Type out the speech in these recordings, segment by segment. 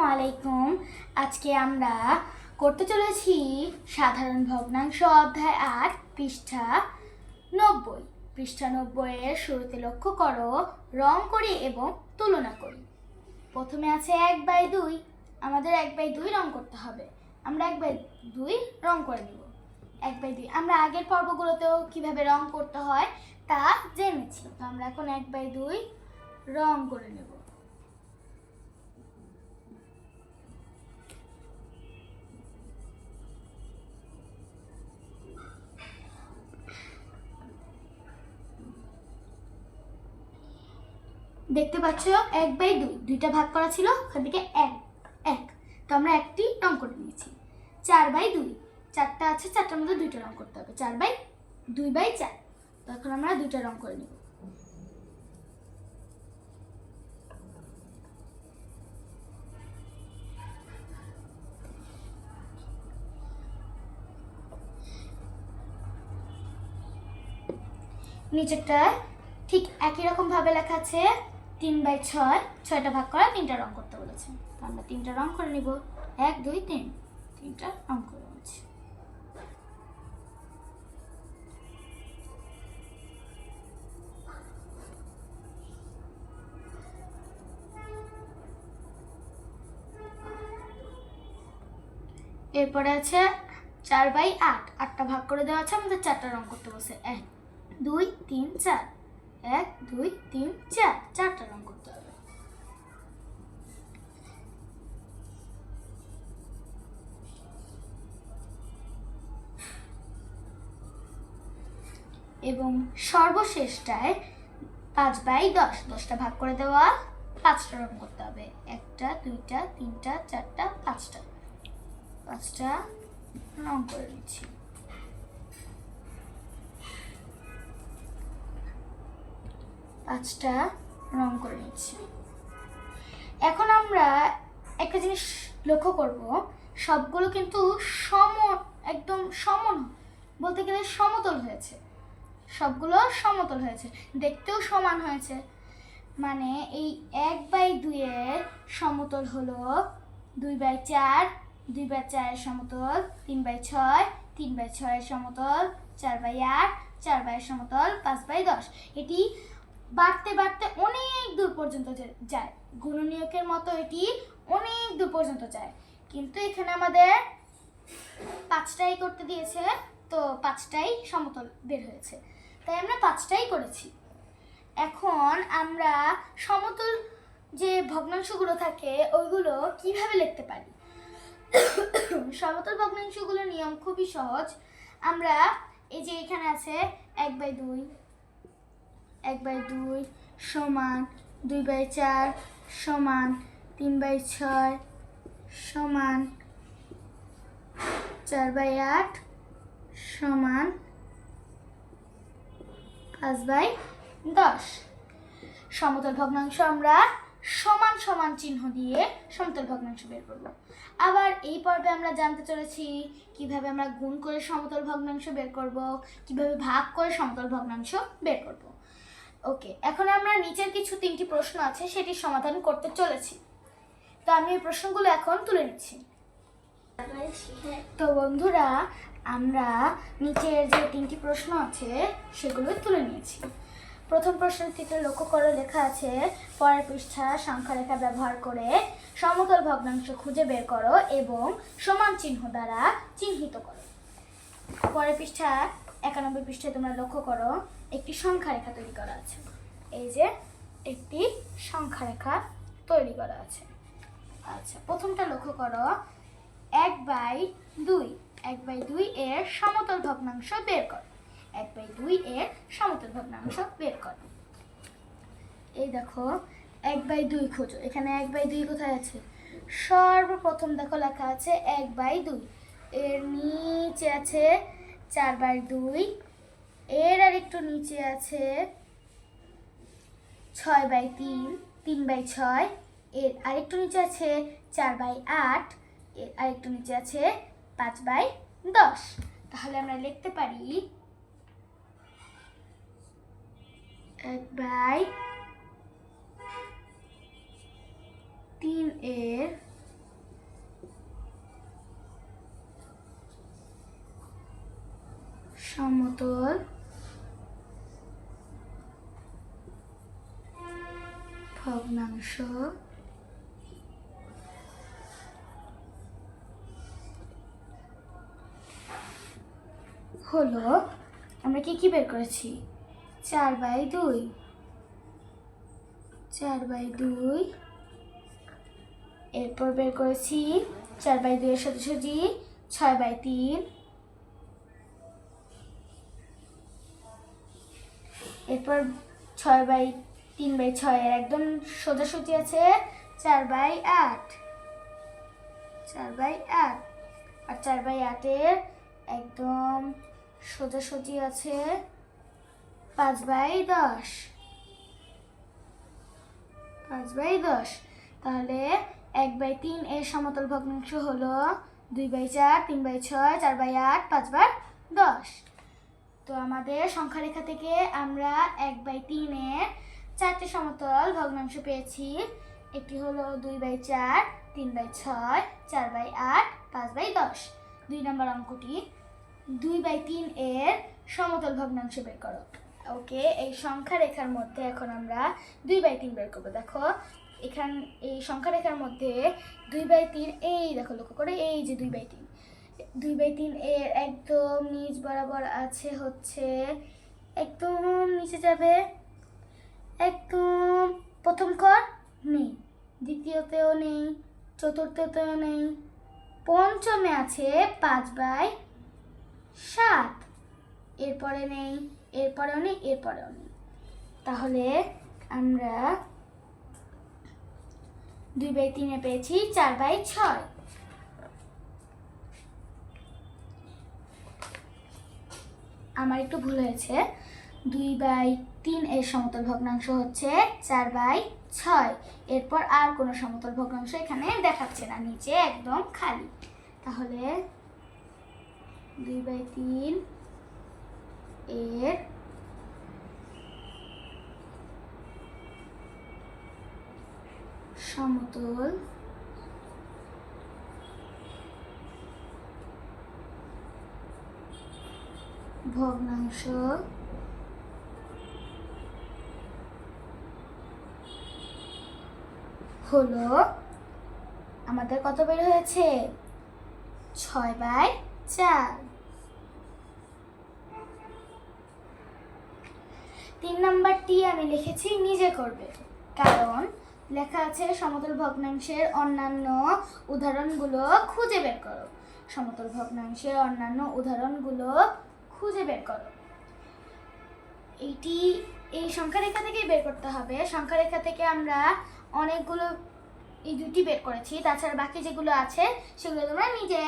আলাইকুম আজকে আমরা করতে চলেছি সাধারণ ভগ্নাংশ অধ্যায় আট, পৃষ্ঠা নব্বই। পৃষ্ঠা নব্বইয়ের শুরুতে লক্ষ্য করো, রং করি এবং তুলনা করি। প্রথমে আছে এক বাই দুই। আমাদের এক বাই দুই রং করতে হবে। আমরা এক বাই দুই রং করে নিব। এক বাই দুই। আমরা আগের পর্বগুলোতেও কীভাবে রং করতে হয় তা জেনেছি। তো আমরা এখন এক বাই দুই রং করে নেব। দেখতে পাচ্ছ, এক বাই দুই, দুইটা ভাগ করা ছিল ওখান থেকে এক এক। তো আমরা একটি রং করে নিয়েছি। চার বাই দুই, চারটা আছে, চারটার মধ্যে দুইটা রং করতে হবে। চার বাই দুই বাই চার। তো এখন আমরা দুইটা রং করে নিব। নিচেরটা ঠিক একই রকম ভাবে লেখা আছে। তিন বাই ছয়, ছয়টা ভাগ করা তিনটা রং করতে বলেছে। আমরা তিনটা রং করে নিব। এক, দুই, তিন। তিনটা রং করে নিচ্ছি এরপরে আছে চার বাই আট। আটটা ভাগ করে দেওয়া আছে, আমাদের চারটা রং করতে বসে এক, দুই, তিন, চার। এক, দুই, তিন, চার। চারটা রং করতে হবে। এবং সর্বশেষটায় পাঁচ বাই দশ। দশটা ভাগ করে দেওয়া। পাঁচটা রং করতে হবে। একটা, দুইটা, তিনটা, চারটা, পাঁচটা। পাঁচটা রং করে দিচ্ছি পাঁচটা রং করে নিচ্ছি। এখন আমরা একটা জিনিস লক্ষ্য করব, সবগুলো কিন্তু সম, একদম সমান, বলতে গেলে সমতল হয়েছে। সবগুলো সমতল হয়েছে, দেখতেও সমান হয়েছে। মানে এই এক বাই দুইয়ের সমতল হলো দুই বাই চার, দুই বাই চারের সমতল, তিন বাই ছয়, তিন বাই ছয়ের সমতল, চার বাই আট, চার বাই সমতল, পাঁচ বাই দশ। এটি বাড়তে বাড়তে অনেক দূর পর্যন্ত যায়। গুণনীয়কের মতো এটি অনেক দূর পর্যন্ত যায়। কিন্তু এখানে আমাদের পাঁচটাই করতে দিয়েছে, তো পাঁচটাই সমতল বের হয়েছে। তাই আমরা পাঁচটাই করেছি। এখন আমরা সমতল যে ভগ্নাংশগুলো থাকে, ওইগুলো কীভাবে লিখতে পারি? সমতল ভগ্নাংশগুলোর নিয়ম খুবই সহজ। আমরা এই যে এখানে আছে এক বাই দুই এক বাই দুই সমান দুই বাই চার সমান তিন বাই ছয় সমান চার বাই আট সমান পাঁচ বাই দশ। সমতল ভগ্নাংশ আমরা সমান সমান চিহ্ন দিয়ে সমতল ভগ্নাংশ বের করব। আবার এই পর্বে আমরা জানতে চলেছি কীভাবে আমরা গুণ করে সমতল ভগ্নাংশ বের করব, কীভাবে ভাগ করে সমতল ভগ্নাংশ বের করব। ওকে এখন আমরা নিচের কিছু তিনটি প্রশ্ন আছে সেটির সমাধান করতে চলেছি। তো আমি এই প্রশ্নগুলো এখন তুলে নিচ্ছি। তো বন্ধুরা, আমরা নিচের যে তিনটি প্রশ্ন আছে, সেগুলো তুলে নিয়েছি। প্রথম প্রশ্নটিতে লক্ষ্য করে লেখা আছে, পরের পৃষ্ঠা সংখ্যা রেখা ব্যবহার করে সমতল ভগ্নাংশ খুঁজে বের করো এবং সমান চিহ্ন দ্বারা চিহ্নিত করো। পরের পৃষ্ঠা, একানব্বই পৃষ্ঠায় তোমরা লক্ষ্য করো একটি সংখ্যা রেখা তৈরি করা আছে। এই যে একটি সংখ্যা রেখা তৈরি করা আছে। আচ্ছা প্রথমটা লক্ষ্য করো। এক বাই দুই। এক বাই দুই এর সমতল ভগ্নাংশ বের কর। এক বাই দুই এর সমতল ভগ্নাংশ বের কর। এই দেখো, এক বাই দুই খোঁজো। এখানে এক বাই দুই কোথায় আছে? সর্বপ্রথম দেখো লেখা আছে এক বাই দুই। এর নিচে আছে চার বাই দুই এর আর একটু নিচে আছে ছয় বাই তিন তিন বাই ছয়। এর আরেকটু নিচে আছে চার বাই আট। এর আরেকটু নিচে আছে পাঁচ বাই দশ। তাহলে আমরা লিখতে পারি এক বাই তিন এর সমতল ভগ্নাংশ হলো, আমরা কি কি বের করেছি? চার বাই দুই। চার বাই দুই। এরপর বের করেছি চার বাই দুইয়ের সাথে সাথে ছয় বাই তিন। এরপর ছয় বাই তিন বাই ছয় এর একদম সোজাসুজি আছে চার বাই আট। চার বাই আট। আর চার বাই আটের একদম সোজাসুজি আছে পাঁচ বাই দশ। পাঁচ বাই দশ। তাহলে এক বাই তিন এর সমতল ভগ্নাংশ হলো দুই বাই চার, তিন বাই ছয়, চার বাই আট, পাঁচ বাই দশ। তো আমাদের সংখ্যা রেখা থেকে আমরা এক বাই তিনের চারটে সমতল ভগ্নাংশ পেয়েছি। একটি হলো দুই বাই চার, তিন বাই ছয়, চার বাই আট, পাঁচ বাই দশ। দুই নম্বর অঙ্কটি দুই বাই তিন এর সমতল ভগ্নাংশ বের করো। ওকে, এই সংখ্যা রেখার মধ্যে এখন আমরা দুই বাই তিন বের করব। দেখো, এখান, এই সংখ্যা রেখার মধ্যে দুই বাই তিন, এই দেখো, লক্ষ্য করে, এই যে দুই বাই তিন। দুই বাই তিন এর একদম নিচ বরাবর আছে হচ্ছে, একদম নিচে যাবে। একদম প্রথম কর নেই, দ্বিতীয়তেও নেই, চতুর্থতেও নেই, পঞ্চমে আছে পাঁচ বাই সাত। এরপরে নেই, এরপরেও নেই এরপরেও নেই। তাহলে আমরা দুই বাই তিনে পেয়েছি, চার বাই ছয়। আমার একটু ভুল হয়েছে। দুই বাই তিন এর সমতল ভগ্নাংশ হচ্ছে চার বাই ছয়। এরপর আর কোনো সমতল ভগ্নাংশ এখানে দেখাচ্ছে না, নিচে একদম খালি। তাহলে দুই বাই তিন এর সমতল ভগ্নাংশ হলো, আমাদের কত বের হয়েছে? ছয় বাই চার। তিন নাম্বারটি আমি লিখেছি নিজে করবে, কারণ লেখা আছে সমতল ভগ্নাংশের অন্যান্য উদাহরণগুলো খুঁজে বের করো। সমতল ভগ্নাংশের অন্যান্য উদাহরণগুলো খুঁজে বের করো। এইটি, এই সংখ্যা রেখা থেকেই বের করতে হবে। সংখ্যা রেখা থেকে আমরা অনেকগুলো এই দুটি বের করেছি। তাছাড়া বাকি যেগুলো আছে, সেগুলো তোমরা নিজে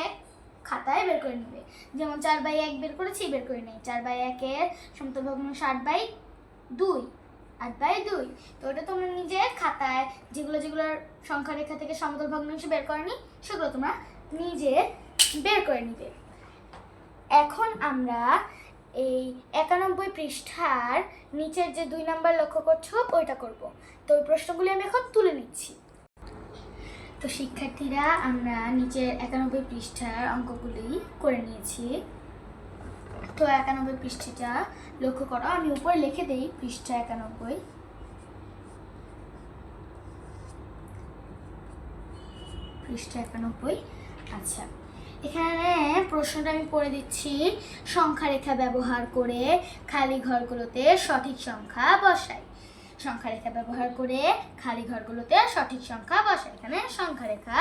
খাতায় বের করে নেবে। যেমন চার বাই এক বের করেছি, বের করে নেই। চার বাই একের সমতল ভগ্নাংশ আট বাই দুই, আট বাই দুই। তো ওটা তোমরা নিজে খাতায় যেগুলো যেগুলোর সংখ্যা রেখা থেকে সমতল ভগ্ন ভগ্নাংশ বের করেনি, সেগুলো তোমরা নিজে বের করে নিবে। এখন আমরা এই একানব্বই পৃষ্ঠার নিচের যে দুই নাম্বার লক্ষ্য করছ ওইটা করব। তো ওই প্রশ্নগুলি আমি এখন তুলে নিচ্ছি। তো শিক্ষার্থীরা, আমরা নিচের একানব্বই পৃষ্ঠার অঙ্কগুলি করে নিয়েছি। তো একানব্বই পৃষ্ঠাটা লক্ষ্য করো, আমি উপরে লিখে দেই পৃষ্ঠা একানব্বই। পৃষ্ঠা একানব্বই আচ্ছা। এখানে প্রশ্নটা আমি পড়ে দিচ্ছি সংখ্যা রেখা ব্যবহার করে খালি ঘরগুলোতে সঠিক সংখ্যা বসাই। সংখ্যা রেখা ব্যবহার করে খালি ঘরগুলোতে সঠিক সংখ্যা বসাই। এখানে সংখ্যা রেখা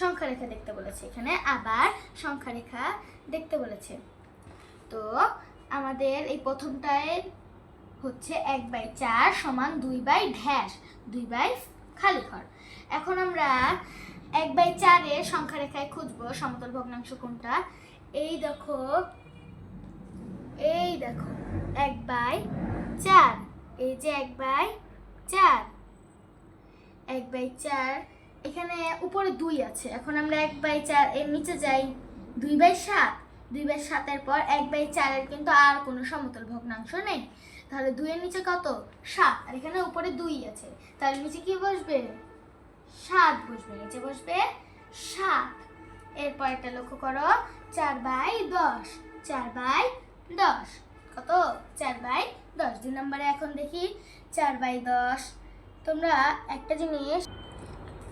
সংখ্যা রেখা দেখতে বলেছে। এখানে আবার সংখ্যা রেখা দেখতে বলেছে। তো আমাদের এই প্রথমটায় হচ্ছে এক বাই চার সমান দুই বাই ঢ্যাস, দুই বাই খালি ঘর। এখন আমরা এক বাই চারের সংখ্যা রেখায় খুঁজবো, সমতল ভগ্নাংশ কোনটা? এই দেখো এই দেখো, এক বাই চার। এই যে এক বাই চার, এক বাই চার। এখানে উপরে দুই আছে, এখন আমরা এক বাই চার এর নিচে যাই। দুই বাই সাত, দুই বাই সাতের পর এক বাই চারের কিন্তু আর কোনো সমতল ভগ্নাংশ নেই। তাহলে দুইয়ের নিচে কত? সাত, আর এখানে উপরে দুই আছে। তাহলে নিচে কি বসবে? সাত বসবে, নিচে বসবে সাত। এরপর একটা লক্ষ্য করো, চার বাই দশ, চার বাই দশ। কত? চার বাই দশ। দুই নম্বরে এখন দেখি, চার বাই দশ। তোমরা একটা জিনিস,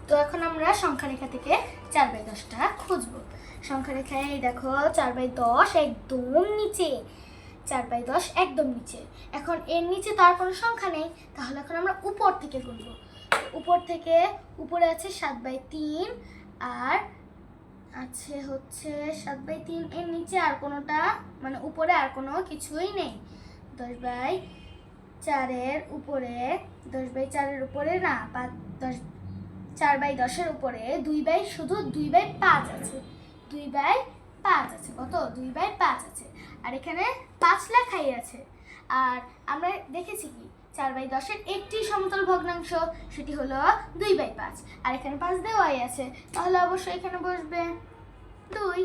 তো এখন আমরা সংখ্যা রেখা থেকে চার বাই দশটা খুঁজবো। সংখ্যা রেখায় দেখো, চার বাই দশ একদম নিচে। চার বাই দশ একদম নিচে। এখন এর নিচে তার কোনো সংখ্যা নেই, তাহলে এখন আমরা উপর থেকে গুনবো। উপর থেকে উপরে আছে সাত বাই তিন, আর আছে হচ্ছে সাত বাই তিন। এর নিচে আর কোনোটা মানে উপরে আর কোনো কিছুই নেই। দশ বাই চারের উপরে, দশ বাই চারের উপরে না, পাঁচ, দশ, চার বাই দশের উপরে, দুই বাই শুধু দুই বাই পাঁচ আছে। দুই বাই পাঁচ আছে, কত? দুই বাই পাঁচ আছে। আর এখানে পাঁচ লেখাই আছে। আর আমরা দেখেছি কি? চার বাই দশের একটি সমতল ভগ্নাংশ, সেটি হলো দুই বাই পাঁচ। আর এখানে পাঁচ দেওয়াই আছে। তাহলে অবশ্যই এখানে বসবে দুই।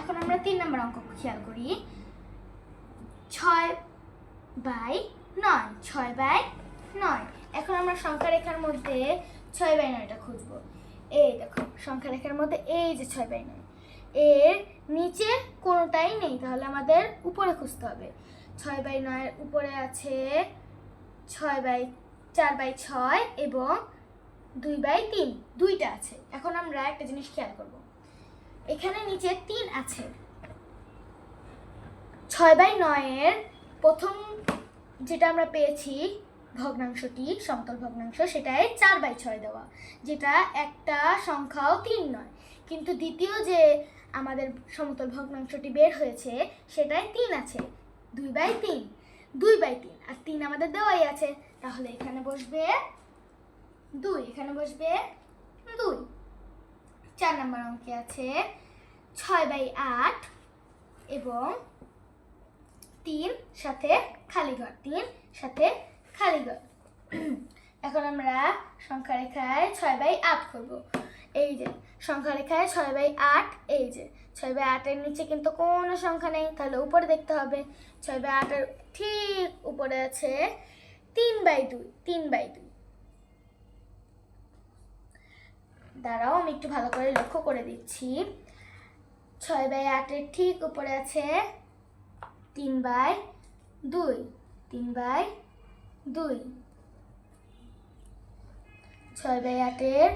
এখন আমরা তিন নম্বর অঙ্ক খেয়াল করি। ছয় বাই নয়, ছয় বাই নয়। এখন আমরা সংখ্যা রেখার মধ্যে ছয় বাই নয়টা খুঁজবো। এই দেখো, সংখ্যা রেখার মধ্যে এই যে ছয় বাই নয়, এর নিচে কোনোটাই নেই। তাহলে আমাদের উপরে খুঁজতে হবে। ছয় বাই নয়ের উপরে আছে ছয় বাই চার বাই ছয় এবং দুই বাই তিন, দুইটা আছে। এখন আমরা একটা জিনিস খেয়াল করব। এখানে নিচে তিন আছে। ছয় বাই নয়ের প্রথম যেটা আমরা পেয়েছি, ভগ্নাংশটি, সমতল ভগ্নাংশ সেটাই চার বাই ছয় দেওয়া, যেটা একটা সংখ্যাও তিন নয়। কিন্তু দ্বিতীয় যে আমাদের সমতল ভগ্নাংশটি বের হয়েছে সেটাই তিন আছে, দুই বাই তিন। দুই বাই তিন। আর তিন আমাদের দেওয়াই আছে। তাহলে এখানে বসবে দুই, এখানে বসবে দুই। চার নম্বর অঙ্কে আছে ছয় বাই আট এবং তিন সাথে খালি ঘর, তিন সাথে খালি ঘর। এখন আমরা সংখ্যা রেখায় ছয় বাই আট করব। এই যে সংখ্যা রেখায় ছয় বাই আট, এই যে। ছয় বাই আটের নিচে কিন্তু কোনো সংখ্যা নেই, তাহলে উপরে দেখতে হবে। ছয় বাই আটের ঠিক উপরে আছে তিন বাই দুই, তিন বাই দুই। দাঁড়াও, আমি একটু ভালো করে লক্ষ্য করে দিচ্ছি। ছয় বাই আটের ঠিক উপরে আছে তিন বাই দুই, তিন বাই দুই। ছয় বাই আটের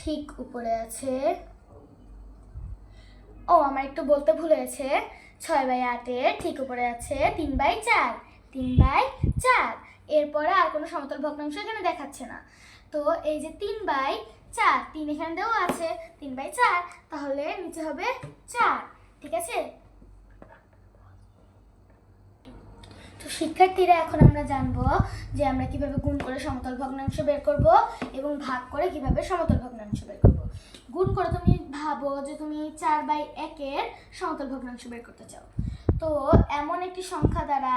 ঠিক উপরে আছে ও, আমার একটু বলতে ভুল হয়েছে। ছয় বাই আটের ঠিক উপরে আছে তিন বাই চার, তিন বাই চার। এরপরে আর কোনো সমতল ভগ্নাংশ এখানে দেখাচ্ছে না। তো এই যে তিন বাই চার, তিন এখানে দেওয়া আছে, তিন বাই চার, তাহলে নিচে হবে চার, ঠিক আছে? তো শিক্ষার্থীরা, এখন আমরা জানব যে আমরা কীভাবে গুণ করে সমতল ভগ্নাংশ বের করব এবং ভাগ করে কীভাবে সমতল ভগ্নাংশ বের করব। গুণ করে, তুমি ভাবো যে তুমি চার বাই একের সমতল ভগ্নাংশ বের করতে চাও। তো এমন একটি সংখ্যা দ্বারা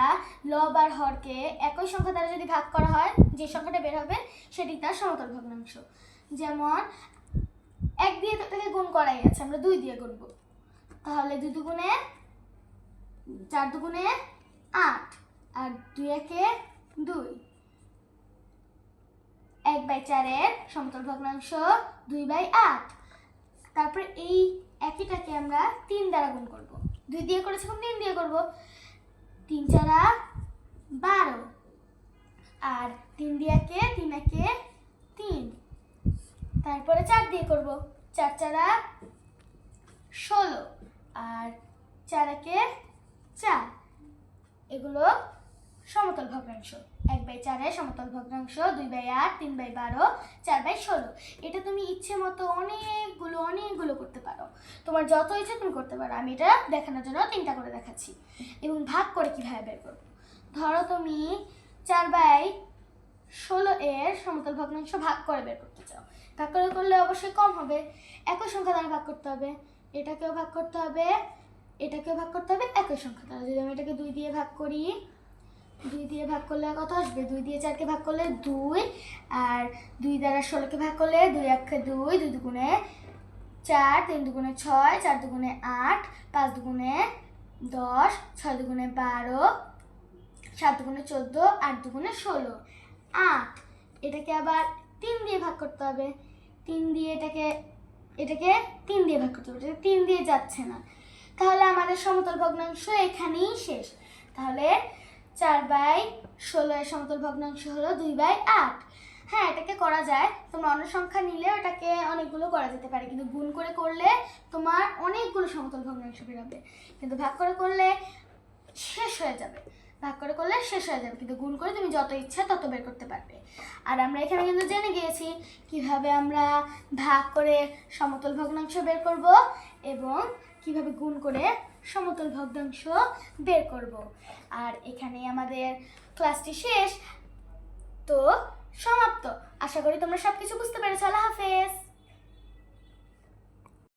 লব আর হরকে একই সংখ্যা দ্বারা যদি ভাগ করা হয়, যে সংখ্যাটা বের হবে সেটি তার সমতল ভগ্নাংশ। যেমন এক দিয়ে তো এটাকে গুণ করাই আছে, আমরা দুই দিয়ে গুনবো তাহলে দুই দুগুণে, চার দুগুণে আট, আর দুই একে দুই। এক বাই চারের সমতল ভগ্নাংশ দুই বাই আট। তারপরে এই একইটাকে আমরা তিন দ্বারা গুণ করব। দুই দিয়ে করেছি এখন তিন দিয়ে করব। তিন চারা বারো। আর তিন দিয়ে একে, তিন একে তিন। তারপরে চার দিয়ে করব। চার চারা ষোলো। আর চার একে চার। এগুলো সমতল ভগ্নাংশ। এক বাই চারের সমতল ভগ্নাংশ, দুই বাই আট, তিন বাই বারো, চার বাই ষোলো। এটা তুমি ইচ্ছে মতো অনেকগুলো অনেকগুলো করতে পারো। তোমার যত ইচ্ছে তুমি করতে পারো। আমি এটা দেখানোর জন্য তিনটা করে দেখাচ্ছি। এবং ভাগ করে কীভাবে বের করব? ধরো তুমি চার বাই ষোলো এর সমতল ভগ্নাংশ ভাগ করে বের করতে চাও। ভাগ করে করলে অবশ্যই কম হবে। একই সংখ্যা দ্বারা ভাগ করতে হবে। এটাকেও ভাগ করতে হবে। এটাকেও ভাগ করতে হবে। একই সংখ্যা দ্বারা। যদি আমি এটাকে দুই দিয়ে ভাগ করি দুই দিয়ে ভাগ করলে কত আসবে? দুই দিয়ে চারকে ভাগ করলে দুই, আর দুই দ্বারা ষোলোকে ভাগ করলে দুই একে দুই দুই দুগুণে চার, তিন দুগুণে ছয়, চার দুগুণে আট, পাঁচ দুগুণে দশ, ছয় দুগুণে বারো, সাত দুগুণে চোদ্দ, আট দুগুণে ষোলো। আট, এটাকে আবার তিন দিয়ে ভাগ করতে হবে। তিন দিয়ে এটাকে এটাকে তিন দিয়ে ভাগ করতে হবে। এটা তিন দিয়ে যাচ্ছে না। তাহলে আমাদের সমতল ভগ্নাংশ এখানেই শেষ। তাহলে চার বাই ষোলো এর সমতল ভগ্নাংশ হলো দুই বাই আট। হ্যাঁ এটাকে করা যায়। তোমরা অন্য সংখ্যা নিলে ওটাকে অনেকগুলো করা যেতে পারে। কিন্তু গুণ করে করলে তোমার অনেকগুলো সমতল ভগ্নাংশ বেরোবে। কিন্তু ভাগ করে করলে শেষ হয়ে যাবে। ভাগ করে করলে শেষ হয়ে যাবে। কিন্তু গুণ করে তুমি যত ইচ্ছা তত বের করতে পারবে। আর আমরা এখানে কিন্তু জেনে গিয়েছি কীভাবে আমরা ভাগ করে সমতল ভগ্নাংশ বের করব এবং কীভাবে গুণ করে সমতল ভগ্নাংশ বের করব। আর এখানে আমাদের ক্লাসটি শেষ। তো সমাপ্ত। আশা করি তোমরা সব কিছু বুঝতে পেরেছ। আল্লাহ হাফেজ।